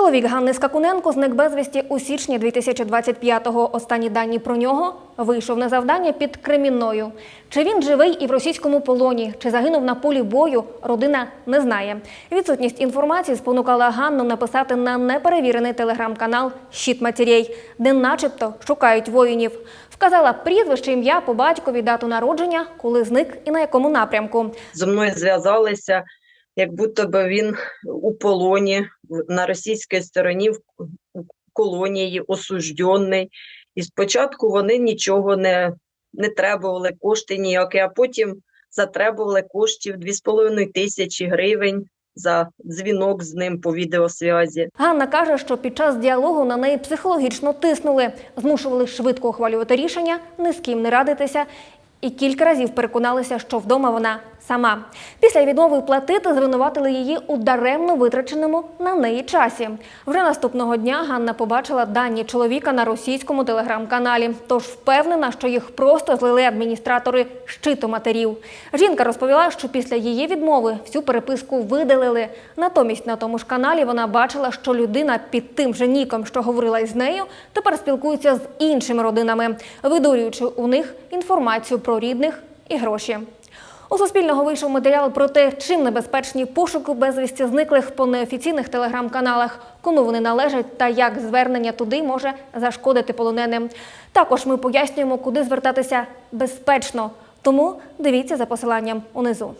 Чоловік Ганни Скакуненко зник безвісті у січні 2025-го. Останні дані про нього вийшов на завдання під Кремінною. Чи він живий і в російському полоні, чи загинув на полі бою, родина не знає. Відсутність інформації спонукала Ганну написати на неперевірений телеграм-канал «Щит матерей», де начебто шукають воїнів. Вказала прізвище, ім'я по батькові, дату народження, коли зник і на якому напрямку. зі мною зв'язалися, як будто би він у полоні на російській стороні в колонії, осуждений. І спочатку вони нічого не, не требували, кошти ніякі, а потім затребували коштів 2,5 тисячі гривень за дзвінок з ним по відеосвязі. Ганна каже, що під час діалогу на неї психологічно тиснули, змушували швидко ухвалювати рішення, ні з ким не радитися. І кілька разів переконалися, що вдома вона сама. Після відмови платити звинуватили її у даремно витраченому на неї часі. Вже наступного дня Ганна побачила дані чоловіка на російському телеграм-каналі. Тож впевнена, що їх просто злили адміністратори щиту матерів. Жінка розповіла, що після її відмови всю переписку видалили. Натомість на тому ж каналі вона бачила, що людина під тим же ніком, що говорила із нею, тепер спілкується з іншими родинами, видурюючи у них інформацію про рідних і гроші. У Суспільного вийшов матеріал про те, чим небезпечні пошуки безвісті зниклих по неофіційних телеграм-каналах, кому вони належать та як звернення туди може зашкодити полоненим. Також ми пояснюємо, куди звертатися безпечно. Тому дивіться за посиланням унизу.